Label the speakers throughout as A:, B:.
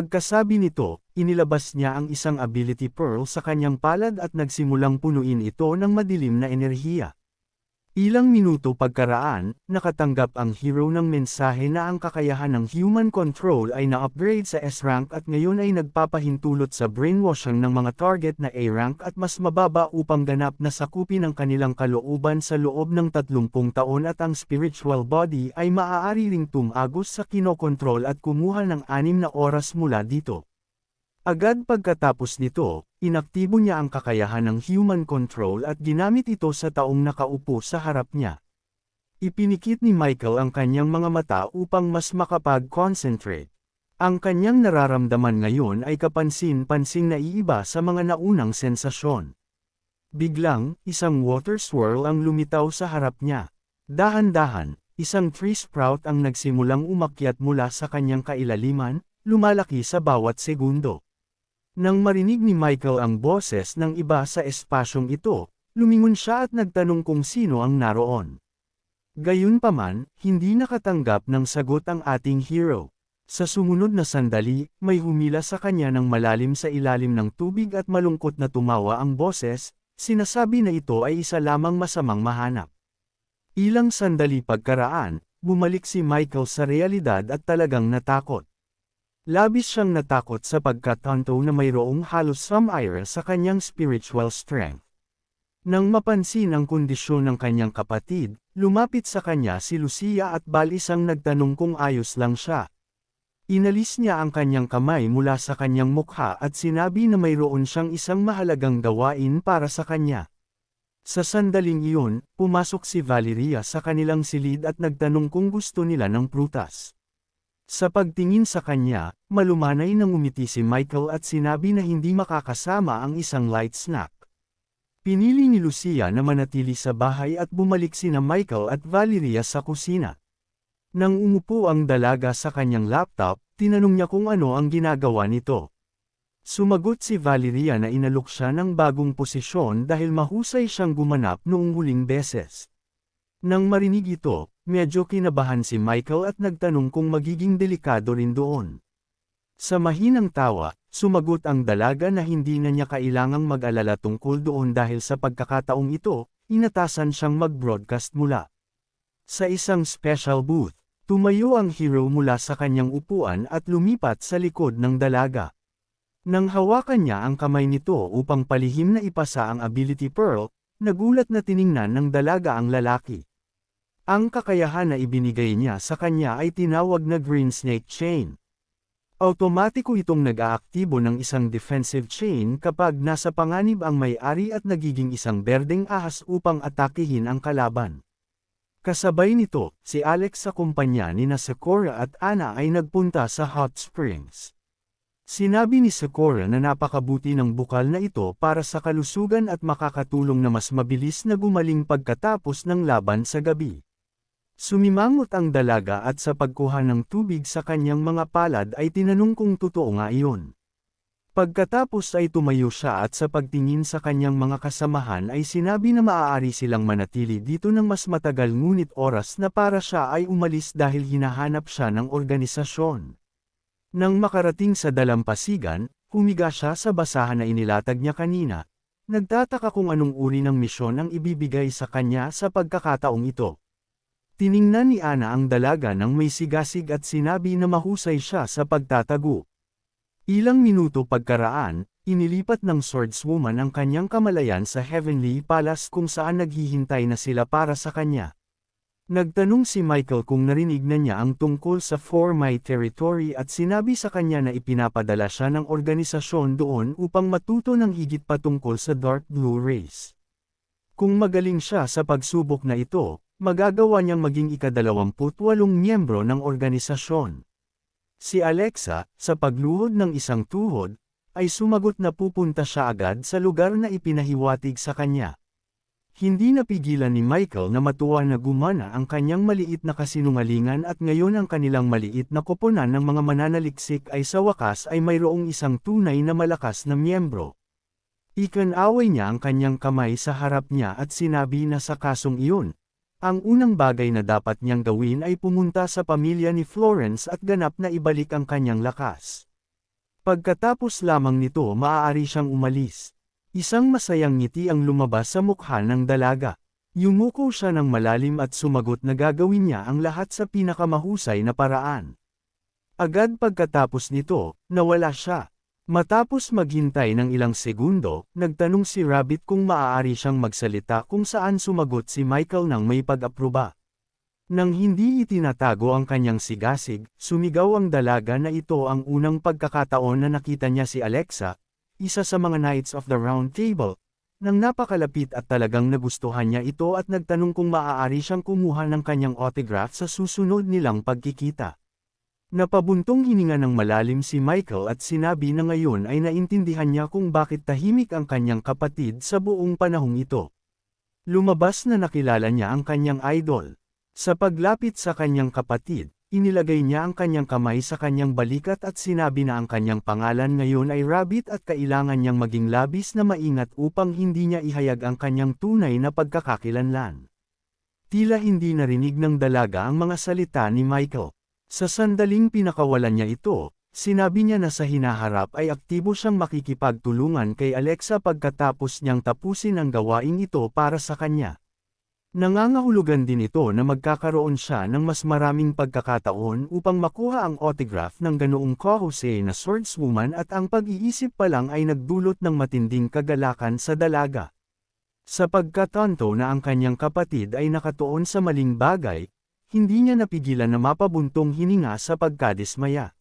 A: Pagkasabi nito, inilabas niya ang isang ability pearl sa kanyang palad at nagsimulang punuin ito ng madilim na enerhiya. Ilang minuto pagkaraan, nakatanggap ang hero ng mensahe na ang kakayahan ng human control ay na-upgrade sa S-rank at ngayon ay nagpapahintulot sa brainwashing ng mga target na A-rank at mas mababa upang ganap na sakupin ang kanilang kalooban sa loob ng 30 taon at ang spiritual body ay maaari ring tumagos sa kinokontrol at kumuha ng 6 na oras mula dito. Agad pagkatapos nito, inaktibo niya ang kakayahan ng human control at ginamit ito sa taong nakaupo sa harap niya. Ipinikit ni Michael ang kanyang mga mata upang mas makapag-concentrate. Ang kanyang nararamdaman ngayon ay kapansin-pansing naiiba sa mga naunang sensasyon. Biglang, isang water swirl ang lumitaw sa harap niya. Dahan-dahan, isang tree sprout ang nagsimulang umakyat mula sa kanyang kailaliman, lumalaki sa bawat segundo. Nang marinig ni Michael ang boses ng iba sa espasyong ito, lumingon siya at nagtanong kung sino ang naroon. Gayunpaman, hindi nakatanggap ng sagot ang ating hero. Sa sumunod na sandali, may humila sa kanya ng malalim sa ilalim ng tubig at malungkot na tumawa ang boses, sinasabi na ito ay isa lamang masamang mahanap. Ilang sandali pagkaraan, bumalik si Michael sa realidad at talagang natakot. Labis siyang natakot sa pagkatanto na mayroong halos samire sa kanyang spiritual strength. Nang mapansin ang kondisyon ng kanyang kapatid, lumapit sa kanya si Lucia at balisang nagtanong kung ayos lang siya. Inalis niya ang kanyang kamay mula sa kanyang mukha at sinabi na mayroon siyang isang mahalagang gawain para sa kanya. Sa sandaling iyon, pumasok si Valeria sa kanilang silid at nagtanong kung gusto nila ng prutas. Sa pagtingin sa kanya, malumanay nang umiti si Michael at sinabi na hindi makakasama ang isang light snack. Pinili ni Lucia na manatili sa bahay at bumalik sina Michael at Valeria sa kusina. Nang umupo ang dalaga sa kanyang laptop, tinanong niya kung ano ang ginagawa nito. Sumagot si Valeria na inalok siya ng bagong posisyon dahil mahusay siyang gumanap noong huling beses. Nang marinig ito, Medyo kinabahan si Michael at nagtanong kung magiging delikado rin doon. Sa mahinang tawa, sumagot ang dalaga na hindi na niya kailangang mag-alala tungkol doon dahil sa pagkakataong ito, inatasan siyang mag-broadcast mula. Sa isang special booth, tumayo ang hero mula sa kanyang upuan at lumipat sa likod ng dalaga. Nang hawakan niya ang kamay nito upang palihim na ipasa ang ability pearl, nagulat na tiningnan ng dalaga ang lalaki. Ang kakayahan na ibinigay niya sa kanya ay tinawag na Green Snake Chain. Automatiko itong nag-aaktibo ng isang defensive chain kapag nasa panganib ang may-ari at nagiging isang berdeng ahas upang atakihin ang kalaban. Kasabay nito, si Alex sa kumpanya ni na Sakura at Ana ay nagpunta sa Hot Springs. Sinabi ni Sakura na napakabuti ng bukal na ito para sa kalusugan at makakatulong na mas mabilis na gumaling pagkatapos ng laban sa gabi. Sumimangot ang dalaga at sa pagkuha ng tubig sa kanyang mga palad ay tinanong kung totoo nga iyon. Pagkatapos ay tumayo siya at sa pagtingin sa kanyang mga kasamahan ay sinabi na maaari silang manatili dito ng mas matagal ngunit oras na para siya ay umalis dahil hinahanap siya ng organisasyon. Nang makarating sa dalampasigan, humiga siya sa basahan na inilatag niya kanina. Nagtataka kung anong uri ng misyon ang ibibigay sa kanya sa pagkakataong ito. Tiningnan ni Ana ang dalaga ng may sigasig at sinabi na mahusay siya sa pagtatago. Ilang minuto pagkaraan, inilipat ng swordswoman ang kanyang kamalayan sa Heavenly Palace kung saan naghihintay na sila para sa kanya. Nagtanong si Michael kung narinig na niya ang tungkol sa For My Territory at sinabi sa kanya na ipinapadala siya ng organisasyon doon upang matuto ng higit patungkol sa Dark Blue Race. Kung magaling siya sa pagsubok na ito, magagawa niyang maging ikadalawamputwalong miyembro ng organisasyon. Si Alexa, sa pagluhod ng isang tuhod, ay sumagot na pupunta siya agad sa lugar na ipinahiwatig sa kanya. Hindi napigilan ni Michael na matuwa na gumana ang kanyang maliit na kasinungalingan at ngayon ang kanilang maliit na koponan ng mga mananaliksik ay sa wakas ay mayroong isang tunay na malakas na miyembro. Ikanaway niya ang kanyang kamay sa harap niya at sinabi na sa kasong iyon, ang unang bagay na dapat niyang gawin ay pumunta sa pamilya ni Florence at ganap na ibalik ang kanyang lakas. Pagkatapos lamang nito maaari siyang umalis. Isang masayang ngiti ang lumabas sa mukha ng dalaga. Yumuko siya ng malalim at sumagot na gagawin niya ang lahat sa pinakamahusay na paraan. Agad pagkatapos nito, nawala siya. Matapos maghintay ng ilang segundo, nagtanong si Rabbit kung maaari siyang magsalita kung saan sumagot si Michael ng may pag-aproba. Nang hindi itinatago ang kanyang sigasig, sumigaw ang dalaga na ito ang unang pagkakataon na nakita niya si Alexa, isa sa mga Knights of the Round Table. Nang napakalapit at talagang nagustuhan niya ito at nagtanong kung maaari siyang kumuha ng kanyang autograph sa susunod nilang pagkikita. Napabuntong hininga ng malalim si Michael at sinabi na ngayon ay naintindihan niya kung bakit tahimik ang kanyang kapatid sa buong panahong ito. Lumabas na nakilala niya ang kanyang idol. Sa paglapit sa kanyang kapatid, inilagay niya ang kanyang kamay sa kanyang balikat at sinabi na ang kanyang pangalan ngayon ay Rabbit at kailangan niyang maging labis na maingat upang hindi niya ihayag ang kanyang tunay na pagkakakilanlan. Tila hindi narinig ng dalaga ang mga salita ni Michael. Sa sandaling pinakawalan niya ito, sinabi niya na sa hinaharap ay aktibo siyang makikipagtulungan kay Alexa pagkatapos niyang tapusin ang gawaing ito para sa kanya. Nangangahulugan din ito na magkakaroon siya ng mas maraming pagkakataon upang makuha ang autograph ng ganoong Kohose na swordswoman at ang pag-iisip pa lang ay nagdulot ng matinding kagalakan sa dalaga. Sa pagkatanto na ang kanyang kapatid ay nakatuon sa maling bagay, hindi niya napigilan na mapabuntong hininga sa pagkadismaya.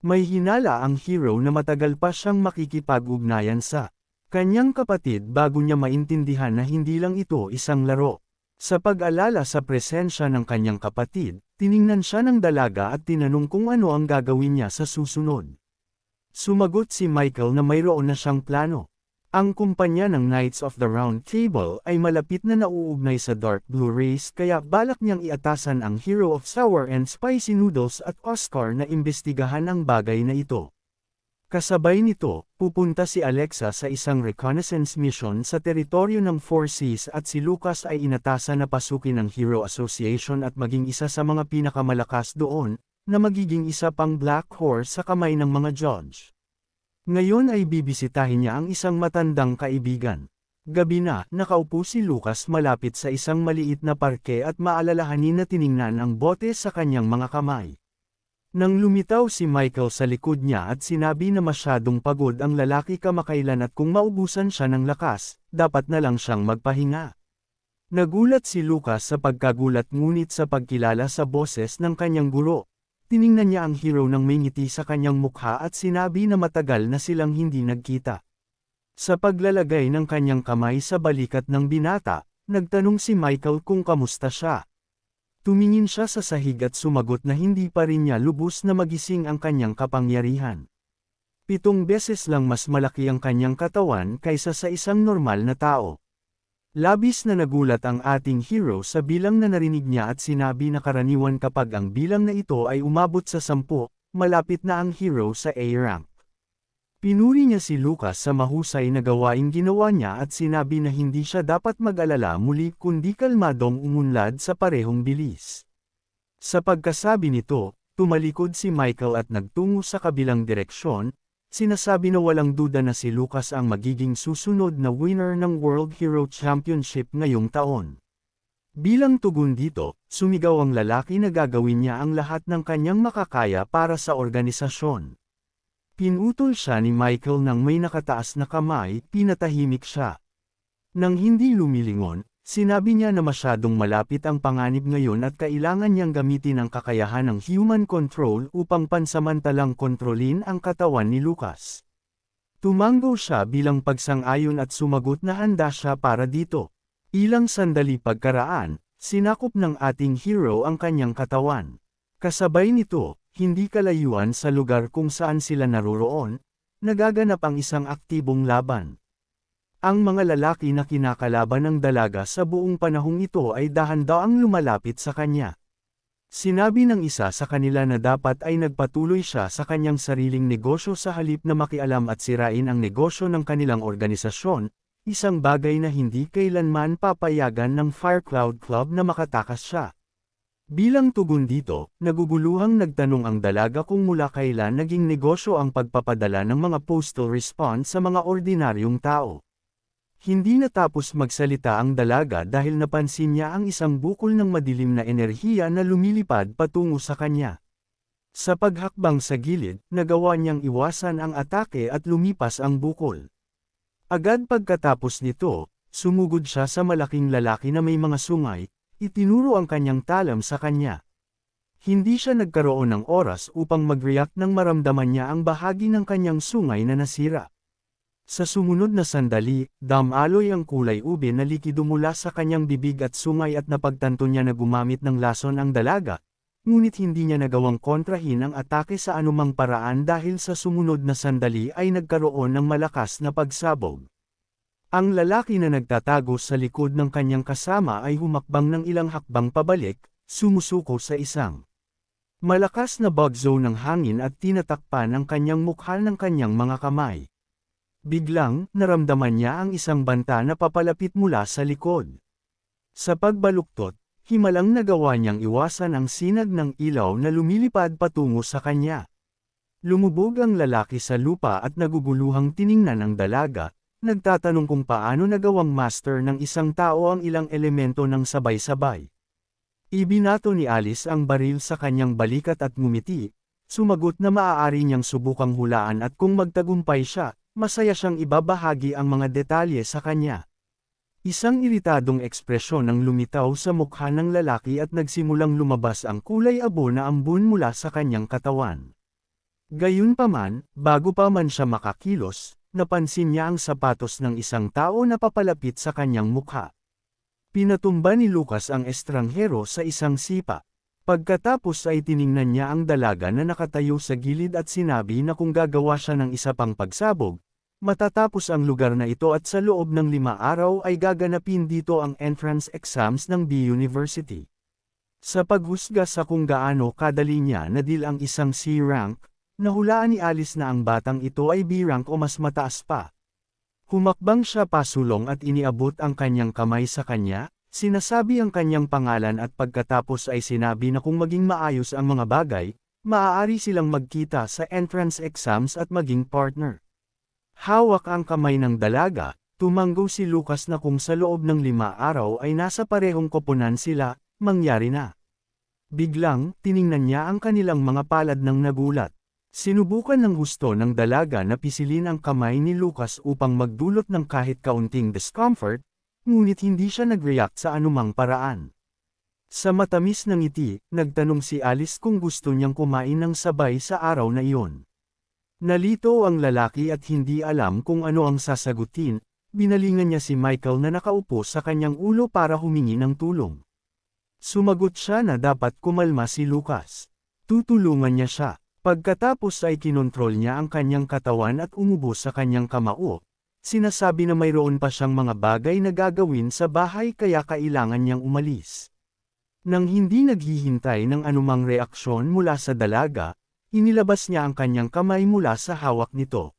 A: May hinala ang hero na matagal pa siyang makikipag-ugnayan sa kanyang kapatid bago niya maintindihan na hindi lang ito isang laro. Sa pag-alala sa presensya ng kanyang kapatid, tiningnan siya ng dalaga at tinanong kung ano ang gagawin niya sa susunod. Sumagot si Michael na mayroon na siyang plano. Ang kumpanya ng Knights of the Round Table ay malapit na nauugnay sa Dark Blue Race kaya balak niyang iatasan ang Hero of Sour and Spicy Noodles at Oscar na imbestigahan ang bagay na ito. Kasabay nito, pupunta si Alexa sa isang reconnaissance mission sa teritoryo ng Four Seas at si Lucas ay inatasan na pasukin ng Hero Association at maging isa sa mga pinakamalakas doon, na magiging isa pang Black Horse sa kamay ng mga judge. Ngayon ay bibisitahin niya ang isang matandang kaibigan. Gabi na, nakaupo si Lucas malapit sa isang maliit na parke at maalalahanin na tiningnan ang bote sa kanyang mga kamay. Nang lumitaw si Michael sa likod niya at sinabi na masyadong pagod ang lalaki kamakailan at kung maubusan siya ng lakas, dapat na lang siyang magpahinga. Nagulat si Lucas sa pagkagulat ngunit sa pagkilala sa boses ng kanyang guro. Tiningnan niya ang hero ng may ngiti sa kanyang mukha at sinabi na matagal na silang hindi nagkita. Sa paglalagay ng kanyang kamay sa balikat ng binata, nagtanong si Michael kung kamusta siya. Tumingin siya sa sahig at sumagot na hindi pa rin niya lubos na magising ang kanyang kapangyarihan. Pitong beses lang mas malaki ang kanyang katawan kaysa sa isang normal na tao. Labis na nagulat ang ating hero sa bilang na narinig niya at sinabi na karaniwan kapag ang bilang na ito ay umabot sa sampu, malapit na ang hero sa A-rank. Pinuri niya si Lucas sa mahusay na gawaing ginawa niya at sinabi na hindi siya dapat mag-alala muli kundi kalmadong umunlad sa parehong bilis. Sa pagkasabi nito, tumalikod si Michael at nagtungo sa kabilang direksyon, sinasabi na walang duda na si Lucas ang magiging susunod na winner ng World Hero Championship ngayong taon. Bilang tugon dito, sumigaw ang lalaki na gagawin niya ang lahat ng kanyang makakaya para sa organisasyon. Pinutol siya ni Michael nang may nakataas na kamay, pinatahimik siya. Nang hindi lumilingon, sinabi niya na masyadong malapit ang panganib ngayon at kailangan niyang gamitin ang kakayahan ng human control upang pansamantalang kontrolin ang katawan ni Lucas. Tumango siya bilang pagsang-ayon at sumagot na handa siya para dito. Ilang sandali pagkaraan, sinakop ng ating hero ang kanyang katawan. Kasabay nito, hindi kalayuan sa lugar kung saan sila naroroon, nagaganap ang isang aktibong laban. Ang mga lalaki na kinakalaban ng dalaga sa buong panahong ito ay dahan-daang lumalapit sa kanya. Sinabi ng isa sa kanila na dapat ay nagpatuloy siya sa kanyang sariling negosyo sa halip na makialam at sirain ang negosyo ng kanilang organisasyon, isang bagay na hindi kailanman papayagan ng Firecloud Club na makatakas siya. Bilang tugon dito, naguguluhang nagtanong ang dalaga kung mula kailan naging negosyo ang pagpapadala ng mga postal response sa mga ordinaryong tao. Hindi natapos magsalita ang dalaga dahil napansin niya ang isang bukol ng madilim na enerhiya na lumilipad patungo sa kanya. Sa paghakbang sa gilid, nagawa niyang iwasan ang atake at lumipas ang bukol. Agad pagkatapos nito, sumugod siya sa malaking lalaki na may mga sungay, Itinuro ang kanyang talam sa kanya. Hindi siya nagkaroon ng oras upang mag-react nang maramdaman niya ang bahagi ng kanyang sungay na nasira. Sa sumunod na sandali, damaloy ang kulay ube na likido mula sa kanyang bibig at sungay at napagtanto niya na gumamit ng lason ang dalaga, ngunit hindi niya nagawang kontrahin ang atake sa anumang paraan dahil sa sumunod na sandali ay nagkaroon ng malakas na pagsabog. Ang lalaki na nagtatago sa likod ng kanyang kasama ay humakbang ng ilang hakbang pabalik, sumusuko sa isang malakas na bagzo ng hangin at tinatakpan ang kanyang mukha ng kanyang mga kamay. Biglang, naramdaman niya ang isang banta na papalapit mula sa likod. Sa pagbaluktot, himalang nagawa niyang iwasan ang sinag ng ilaw na lumilipad patungo sa kanya. Lumubog ang lalaki sa lupa at naguguluhang tiningnan ang dalaga, Nagtatanong kung paano nagawang master ng isang tao ang ilang elemento ng sabay-sabay. Ibinato ni Alice ang baril sa kanyang balikat at ngumiti, sumagot na maaari niyang subukang hulaan at kung magtagumpay siya, masaya siyang ibabahagi ang mga detalye sa kanya. Isang iritadong ekspresyon ang lumitaw sa mukha ng lalaki at nagsimulang lumabas ang kulay abo na ambun mula sa kanyang katawan. Gayunpaman, bago pa man siya makakilos, napansin niya ang sapatos ng isang tao na papalapit sa kanyang mukha. Pinatumba ni Lucas ang estranghero sa isang sipa. Pagkatapos ay tiningnan niya ang dalaga na nakatayo sa gilid at sinabi na kung gagawa siya ng isa pang pagsabog, matatapos ang lugar na ito at sa loob ng lima araw ay gaganapin dito ang entrance exams ng B University. Sa paghusga sa kung gaano kadali niya nadil ang isang C-rank, Nahulaan ni Alice na ang batang ito ay B-rank o mas mataas pa. Humakbang siya pasulong at iniabot ang kanyang kamay sa kanya, sinasabi ang kanyang pangalan at pagkatapos ay sinabi na kung maging maayos ang mga bagay, maaari silang magkita sa entrance exams at maging partner. Hawak ang kamay ng dalaga, tumanggo si Lucas na kung sa loob ng lima araw ay nasa parehong koponan sila, mangyari na. Biglang, tiningnan niya ang kanilang mga palad ng nagulat. Sinubukan ng gusto ng dalaga na pisilin ang kamay ni Lucas upang magdulot ng kahit kaunting discomfort, ngunit hindi siya nag-react sa anumang paraan. Sa matamis ng ngiti, nagtanong si Alice kung gusto niyang kumain ng sabay sa araw na iyon. Nalito ang lalaki at hindi alam kung ano ang sasagutin, binalingan niya si Michael na nakaupo sa kanyang ulo para humingi ng tulong. Sumagot siya na dapat kumalma si Lucas. Tutulungan niya siya. Pagkatapos ay kinontrol niya ang kanyang katawan at umubo sa kanyang kamao. Sinasabi na mayroon pa siyang mga bagay na gagawin sa bahay kaya kailangan niyang umalis. Nang hindi naghihintay ng anumang reaksyon mula sa dalaga, inilabas niya ang kanyang kamay mula sa hawak nito.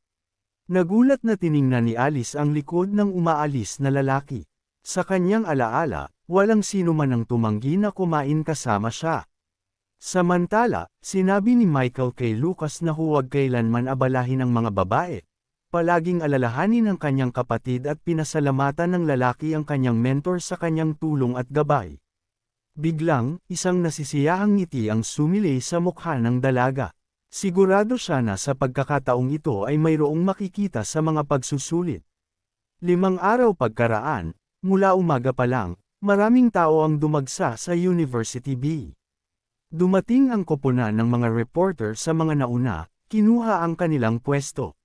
A: Nagulat na tiningnan ni Alice ang likod ng umaalis na lalaki. Sa kanyang alaala, walang sino man ang tumanggi na kumain kasama siya. Samantala, sinabi ni Michael kay Lucas na huwag kailanman abalahin ang mga babae. Palaging alalahanin ang kanyang kapatid at pinasalamatan ng lalaki ang kanyang mentor sa kanyang tulong at gabay. Biglang, isang nasisiyahang ngiti ang sumili sa mukha ng dalaga. Sigurado siya na sa pagkakataong ito ay mayroong makikita sa mga pagsusulit. Limang araw pagkaraan, mula umaga pa lang, maraming tao ang dumagsa sa University B. Dumating ang koponan ng mga reporter sa mga nauna, kinuha ang kanilang pwesto.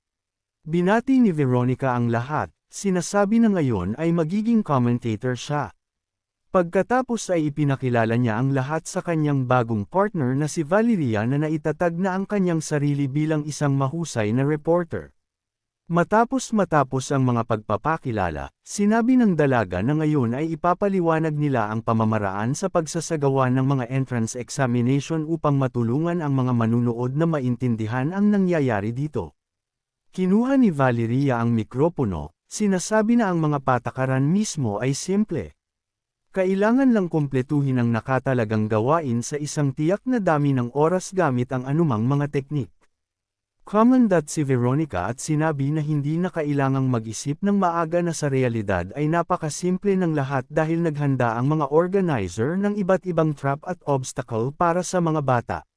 A: Binati ni Veronica ang lahat, sinasabi na ngayon ay magiging commentator siya. Pagkatapos ay ipinakilala niya ang lahat sa kanyang bagong partner na si Valeria na naitatag na ang kanyang sarili bilang isang mahusay na reporter. Matapos matapos ang mga pagpapakilala, sinabi ng dalaga na ngayon ay ipapaliwanag nila ang pamamaraan sa pagsasagawa ng mga entrance examination upang matulungan ang mga manunood na maintindihan ang nangyayari dito. Kinuha ni Valeria ang mikropono, sinasabi na ang mga patakaran mismo ay simple. Kailangan lang kumpletuhin ang nakatalagang gawain sa isang tiyak na dami ng oras gamit ang anumang mga teknik. Commandant si Veronica at sinabi na hindi na kailangang mag-isip ng maaga na sa realidad ay napakasimple ng lahat dahil naghanda ang mga organizer ng iba't ibang trap at obstacle para sa mga bata.